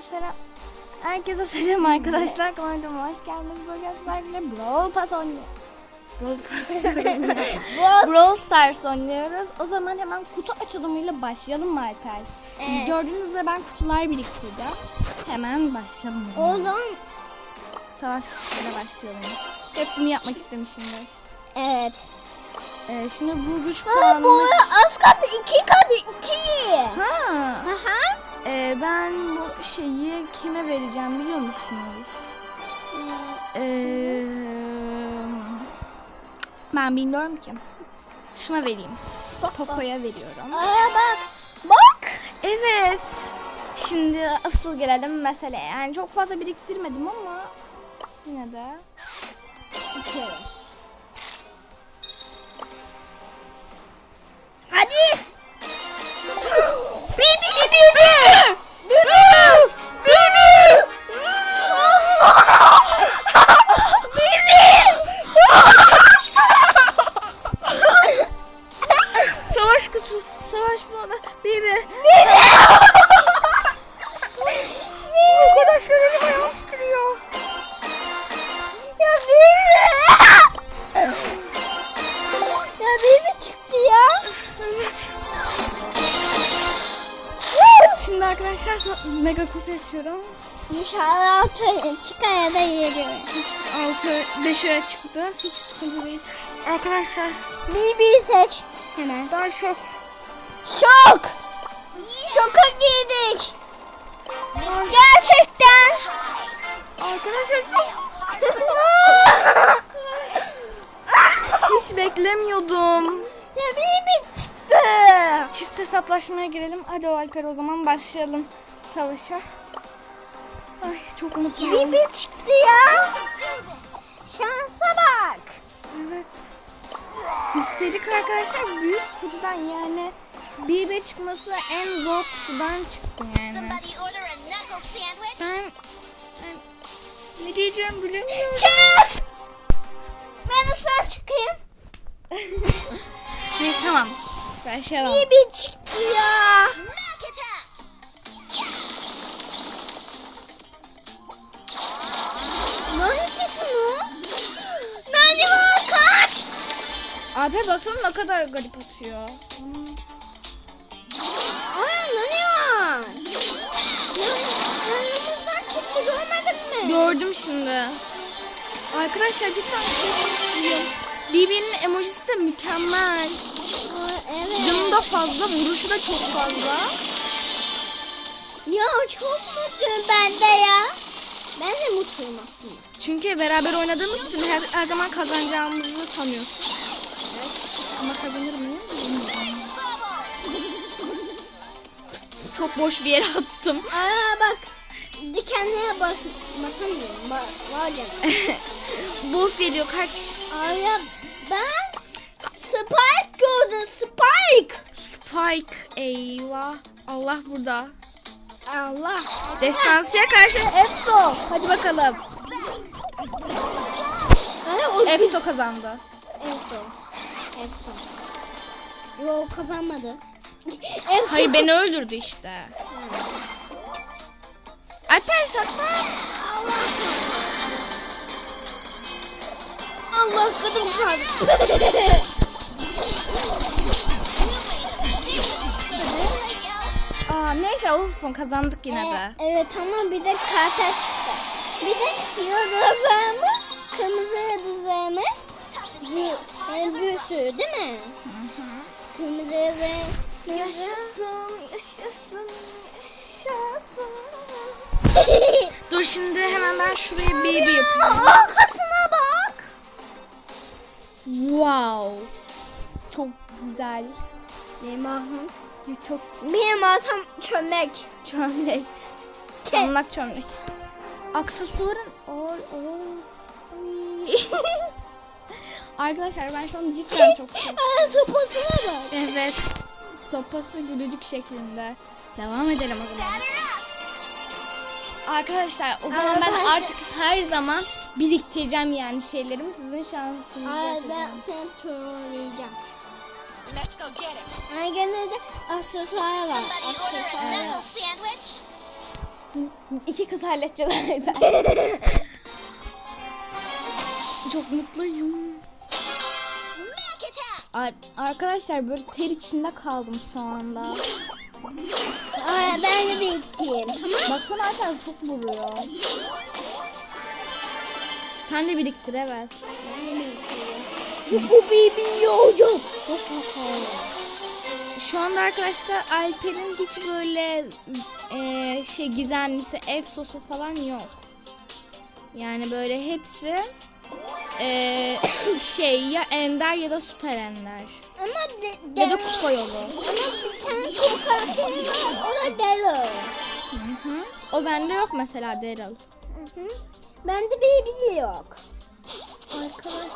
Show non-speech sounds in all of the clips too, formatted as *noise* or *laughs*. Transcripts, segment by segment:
Selam. Herkese selam arkadaşlar. Kanalıma hoş geldiniz. Bugün sizlerle Brawl Pass oynuyor. *laughs* Brawl Stars oynuyoruz. O zaman hemen kutu açılımıyla başlayalım mı Alper? Evet. Gördüğünüz üzere ben kutular biriktirdim. Hemen başlayalım. o zaman. Savaş kutusuyla başlıyorum. Hep bunu yapmak istemişimdir. evet. Ee, şimdi bu güç Ha, bu puanını... az kaldı. iki kaldı. iki. Ha. Aha. Ee, ben bu şeyi kime vereceğim biliyor musunuz? Ee, ben bilmiyorum ki. Şuna vereyim. Poco'ya veriyorum. Aa bak. Bak. Evet. Şimdi asıl gelelim meseleye. Yani çok fazla biriktirmedim ama yine de. İki. Savaş kutu. Savaş bana. Bibi. Arkadaşlar elim ayağım titriyor. Ya bibi. ya bibi çıktı ya. Şimdi arkadaşlar mega kutu açıyorum. İnşallah çıkar ya da yeri. 6 5'e çıktı. 8 sıkıntı değil. Arkadaşlar Bibi seç. Hemen. ben şok. Şok. Şoka girdik. Gerçekten. Arkadaşlar *laughs* hiç beklemiyordum. ya çıktı. Çift hesaplaşmaya girelim. Hadi o Alper o zaman başlayalım savaşa. Ay çok mutluyum. Bibi çıktı ya. Şansa bak. Evet. Üstelik arkadaşlar büyük kutudan yani bir çıkması en zor kutudan çıktı yani. Ben, ben ne diyeceğim bilemiyorum. Çık. Ben sana çıkayım. *laughs* Neyse tamam. Başlayalım. Bibi çıktı ya. Alper baksana ne kadar garip atıyor. Ay ne var? Yanımızdan çıktı görmedin mi? Gördüm şimdi. Arkadaşlar cidden. BB'nin emojisi de mükemmel. Aa, evet. Canı da fazla, vuruşu da çok fazla. Ya çok mutluyum ben de ya. Ben de mutluyum aslında. Çünkü beraber oynadığımız için her, her zaman kazanacağımızı sanıyorsun. Ama kazanır mıyım? Bilmiyorum. *laughs* Çok boş bir yere attım. Aa bak. Dikenliğe bak. Bakamıyorum. Bak, var ya. *laughs* Boss geliyor kaç. Aa ben Spike gördüm. Spike. Spike eyvah. Allah burada. Allah. Destansıya karşı Efso. Hadi bakalım. Efso kazandı. En son. En son. Yo kazanmadı. *laughs* En son. Hayır beni öldürdü işte. Alper saklan. Allah kadın kaldı. *laughs* Aa, neyse olsun kazandık yine de. evet ama bir de karta çıktı. Bir de yıldızlarımız, kırmızı yıldızlarımız yani bir sürü değil mi? Kırmızı yıldızlar. Yaşasın, yaşasın, yaşasın. *laughs* Dur şimdi hemen ben şuraya bir yapayım. Arkasına bak. Wow. Çok güzel. Benim ahım. Çok Benim atam çömlek. çömlek. Çamlak çömlek. Aksesuarın or or. *laughs* Arkadaşlar ben şu an cidden çok Aa, sopasına bak. Evet. Sopası gülücük şeklinde. Devam edelim o zaman. Arkadaşlar o zaman ben artık her zaman biriktireceğim yani şeylerimi sizin şansınızı Aa, açacağım. ben seni trolleyeceğim. Let's go get it. Ay gene de aksesuar var. Aksesuar var. İki kız halledeceğiz Alper. *laughs* Çok mutluyum. Ar- arkadaşlar böyle ter içinde kaldım şu anda. Aa, ben de bekleyeyim. Tamam. Baksana Alper çok vuruyor. Sen de biriktir evet. Ben de bekleyeyim. Bu baby yolcu. Çok mutluyum. Şu anda arkadaşlar Alper'in hiç böyle e, şey gizemlisi, ev sosu falan yok. Yani böyle hepsi e, *coughs* şey ya ender ya da süper ender. Ama de, Ya da de- kupa yolu. Ama bir tane kuru karakteri var. O da Daryl. Hı hı. O bende yok mesela Daryl. Hı hı. Bende baby yok. Arkadaşlar,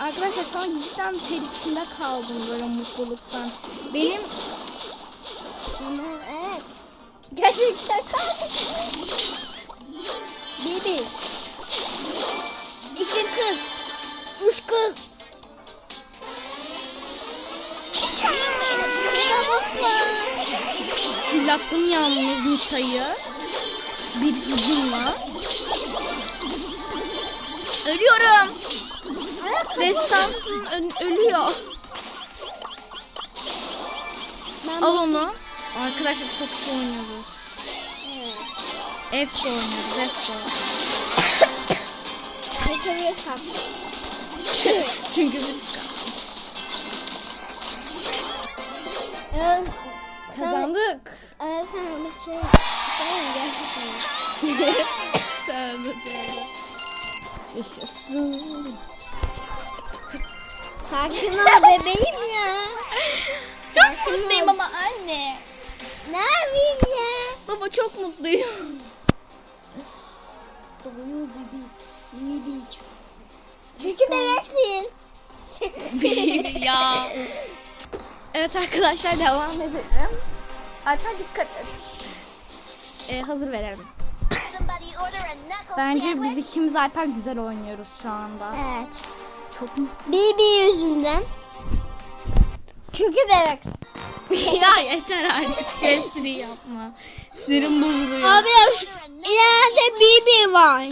arkadaşlar şu an cidden ter içinde kaldım böyle mutluluktan. Benim evet. Gerçekten kalmış. Baby. İki kız. Üç kız. Fırlattım yalnız Nita'yı. Bir hücumla. Ölüyorum. Destansın ölüyor. Ben Al onu. Arkadaşlar çok oynuyoruz. Efso oynuyoruz. Efso. Yukarıya *laughs* kalktım. Çünkü biz Evet. kazandık. Evet sen bir şey. Sen gerçekten. Tövbe tövbe. Yaşasın. Sakin ol bebeğim ya. Çok mutluyum ama anne. Ne yapayım ya? Baba çok mutluyum. Doğuyor bebi. İyi bir çıktı. Çünkü bebeksin. *laughs* Ya. Evet arkadaşlar devam edelim. Alper dikkat et. Ee, hazır verelim. Bence biz ikimiz Alper güzel oynuyoruz şu anda. evet. Çok mu? Bibi yüzünden. Çünkü bebeksin. *laughs* ya yeter artık. Şu espriyi yapma. Sinirim bozuluyor. Abi ya şu ileride Bibi var.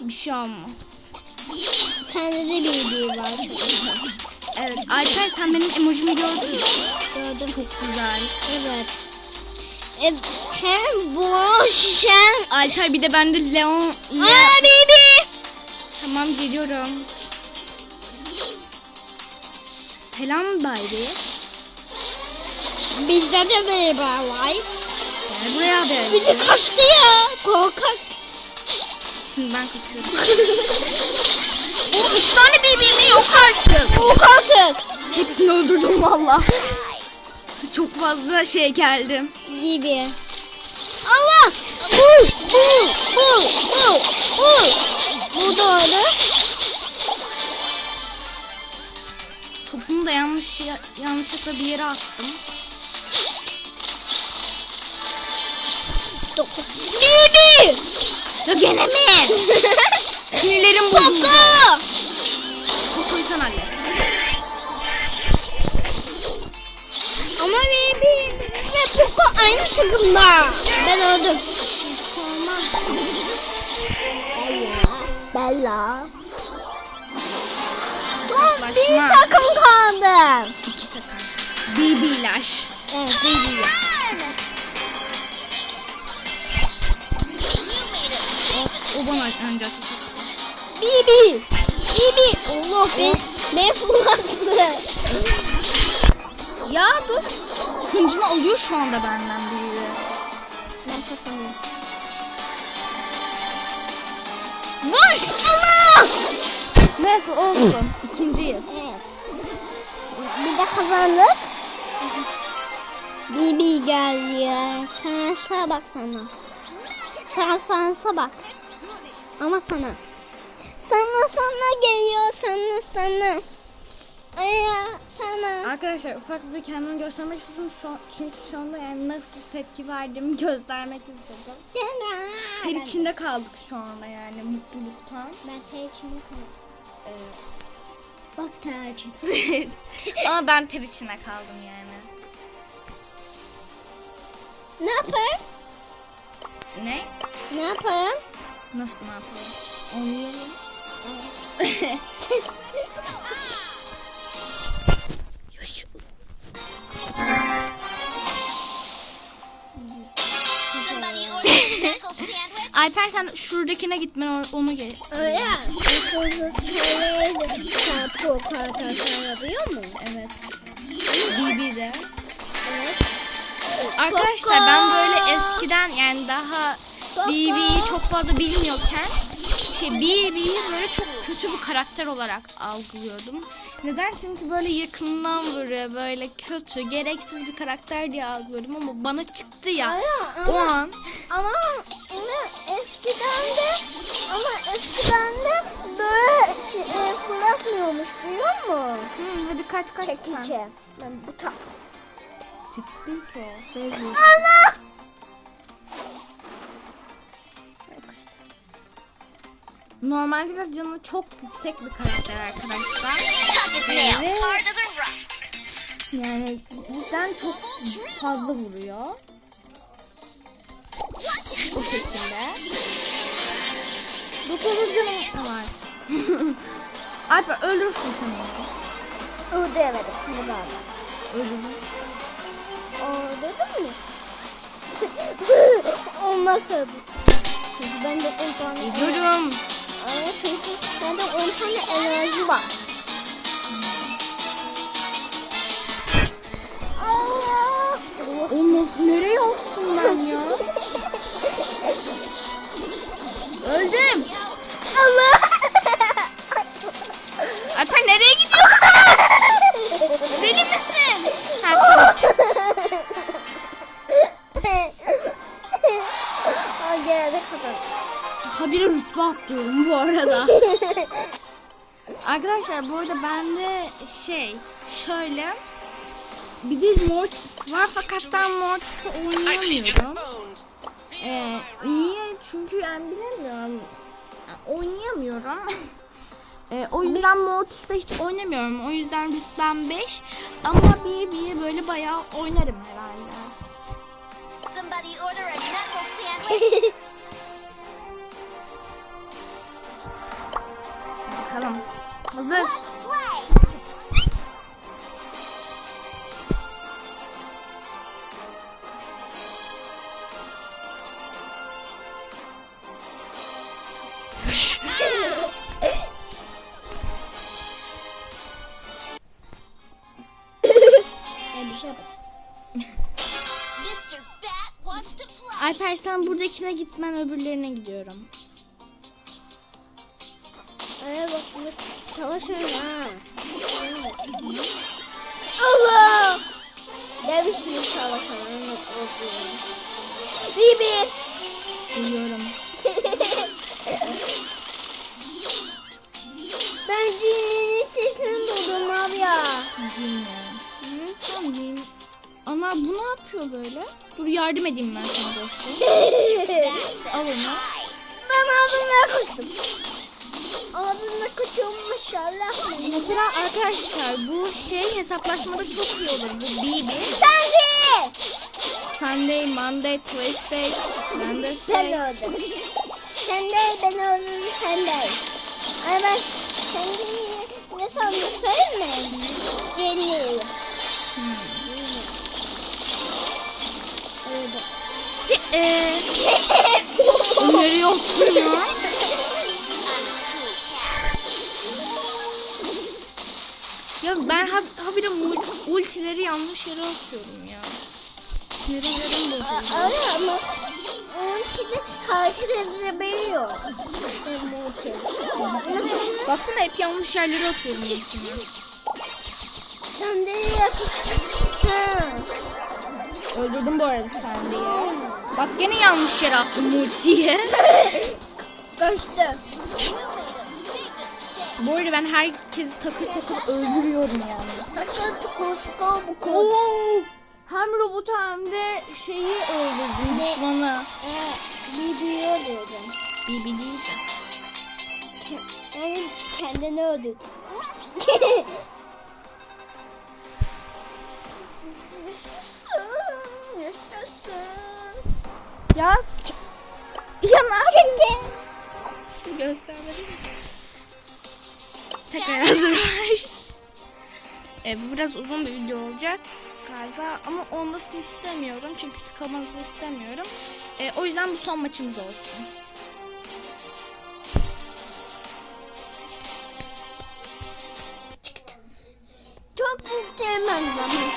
Bir şey olmaz. Sende de Bibi var. Evet Alper sen benim emojimi gördün mü? Gördüm. Çok güzel. Evet. E, hem bu şişen. Alper bir de bende Leon... Le- Aa Bibi. Tamam geliyorum. Selam baby. Bizde de Bibi var. Gel buraya. Bir de kaçtı ya. Korkak. Şimdi ben kaçıyorum. *laughs* o üç tane BB'mi yok artık. Kork artık. Hepsini öldürdüm valla. Çok fazla şey geldim. Gibi. Allah! Bu, bu, bu, bu, bu. Bu doğru. Topumu da yanlış yanlışlıkla bir yere attım. Dokuz. Bibi! Ya gene mi? *laughs* Sinirlerim bozuldu. Kaka! Kokuyu sen hallet. Ama Bibi ve Poco aynı takımda. Ben öldüm. Bella. Son bir takım kaldı. İki takım. BB'ler. Evet, Bibi. O bana etti. Bibi. Bibi. Allah be. Ne fırlattı. Ya dur. Kıncını alıyor şu anda benden biri. Ben saklanıyorum. Vur! Allah! Neyse olsun. İkinciyiz. Evet. Bir de kazandık. Bibi geldi ya. Sen aşağı bak sana. Sen sansa bak. Ama sana. Sana sana geliyor sana sana. Aya sana. Arkadaşlar ufak bir kendimi göstermek istedim. Şu çünkü şu anda yani nasıl tepki verdiğimi *laughs* göstermek istedim. Ter içinde kaldık şu anda yani mutluluktan. Ben ter içinde kaldım. Ee, Bak ter içinde. *laughs* ama ben ter içinde kaldım yani. Ne yapar? Ne? Ne yapalım? Nasıl ne yapalım? Sandwich. *laughs* Alper sen şuradakine gitmen onu gel. Öyle. Kapı yapıyor mu? Evet. BB'de. Evet. Arkadaşlar ben böyle eskiden yani daha. BB'yi çok fazla bilmiyorken şey BB'yi böyle çok kötü bir karakter olarak algılıyordum. Neden? Çünkü böyle yakından vuruyor böyle kötü, gereksiz bir karakter diye algılıyordum ama bana çıktı ya. Ama- O an Ama ama eskiden de ama eskiden de böyle e, fırlatmıyormuş biliyor musun? Hı, hadi kaç kaç. Çekici. Ben bu tarz. Çekiç değil ki o. Normalde de canı çok yüksek bir karakter arkadaşlar. Rock. Yani cidden çok fazla vuruyor. Bu şekilde. Dokuz canım var. *laughs* Alper ölürsün sen onu. Öldü evet. Bunu da. Ölürüm. Öldürdün mü? *laughs* Olmaz tabii. Çünkü bende 10 tane Gidiyorum. Evet çünkü bende 10 tane enerji var. Allah! Nasıl, nereye Habire rütbe atlıyorum bu arada. *laughs* Arkadaşlar bu arada bende şey şöyle bir de Mortis var fakat ben Mortis'i oynayamıyorum. Ee, niye? Çünkü yani bilemiyorum. Yani oynayamıyorum. *laughs* Ee, o yüzden Mortis'te hiç oynamıyorum. O yüzden rütbem 5. Ama bir bir böyle bayağı oynarım herhalde. *laughs* to play. Alper sen buradakine gitmen öbürlerine gidiyorum. Bunu çalışıyorum ha. Allah! Demiştim çalışalım. Bibi! Biliyorum. *laughs* ben Cinni'nin sesini duydum abi ya. Cin yani. Tamam Cin. Ana bu ne yapıyor böyle? Dur yardım edeyim ben sana dostum. *laughs* Al onu. ben abimle kaçtım. Mesela arkadaşlar bu şey hesaplaşmada çok iyi olur. Bu BB. Sen de! Sunday, Monday, Tuesday, Ben Wednesday. öldüm. Sen de ben öldüm sen de. Ay ben de ne sandın söyleme. Jenny. Öldüm. Ç- eee. *laughs* Nereye attın ya? Ya ben ha habire ultileri yanlış yere atıyorum ya. Sinirlerim bozuldu. Ama onunki de hareket bu Baksana hep yanlış yerlere atıyorum ultimi. Yakıştı. Ha. Öldürdüm bu arada sen diye. Bak gene yanlış yere attım ultiyi. *laughs* Kaçtı. Bu arada ben herkesi takır takır öldürüyorum yani. Takıl tukul tukul bu. Oo! Hem robotu hem de şeyi öldürdüm düşmanı. Bir diyor diyordum. BB değil de. Yani kendini öldürdü. *laughs* Yaşasın, yaşasın. Ya Ya ne yapayım? Göstermedim. Tekrar hazır e, bu biraz uzun bir video olacak galiba ama olmasını istemiyorum çünkü sıkılmanızı istemiyorum. E, o yüzden bu son maçımız olsun. Çok mutluyum!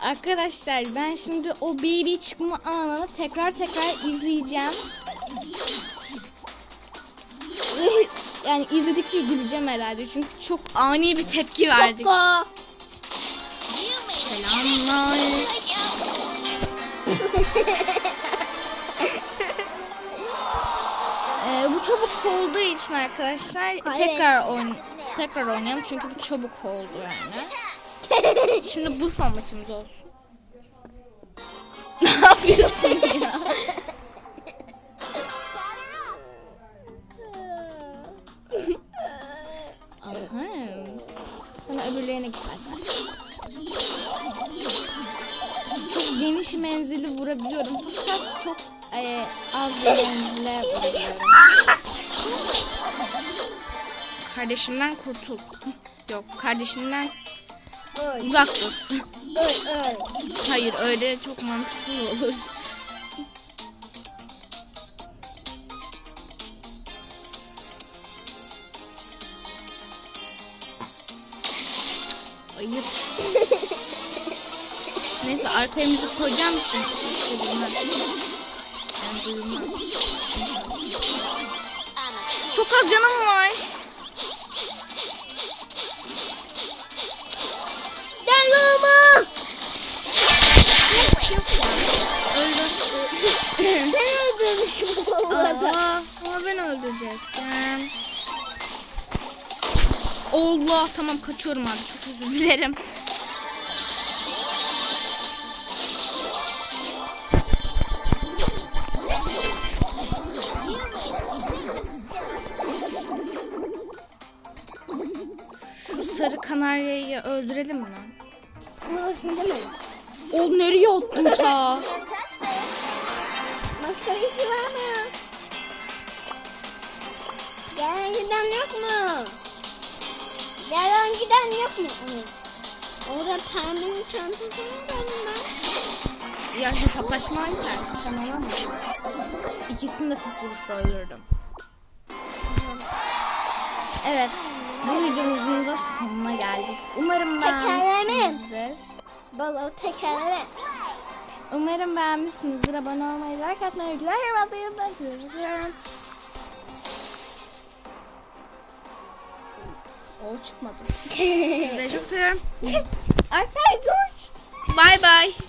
Arkadaşlar ben şimdi o BB çıkma anını tekrar tekrar izleyeceğim. Yani izledikçe güleceğim herhalde çünkü çok ani bir tepki verdik. Selamlar. Ee, bu çabuk olduğu için arkadaşlar tekrar oyn tekrar oynayalım çünkü bu çabuk oldu yani. *laughs* Şimdi bu son maçımız olsun. *laughs* ne yapıyorsun ya? *laughs* Öbürlerine git. Çok geniş menzili vurabiliyorum fakat çok e, az menzile vurabiliyorum. Kardeşimden kurtul. *laughs* Yok kardeşimden Öl, uzak dur. öl, öl. Hayır öyle çok mantıksız olur. Ayıp. *laughs* Neyse arkaya müzik koyacağım için istediğimden. Yani duyulmaz. Çok az canım var. Baba. Öldüm. Sen öldürmüşüm bu arada. Aa, *laughs* ama ben öldürecektim. Allah tamam kaçıyorum abi çok özür dilerim. Şu sarı kanaryayı öldürelim mi? Burasın değil mi? O nereye attın ta? Başka birisi var mı? Gelen giden yok mu? Gelen giden yok mu? Evet. Orada pembenin çantasını da ben. Ya hesaplaşma hangi Sen olamaz. İkisini de tek vuruşta öldürdüm. Evet. Bu videomuzun da sonuna geldik. Umarım beğenmişsinizdir. Balığı tekerleme. Umarım beğenmişsinizdir. Abone olmayı, like atmayı, videolar yorum atmayı unutmayın. O çıkmadı. *laughs* Sizleri çok seviyorum. Alper dur. Bye bye.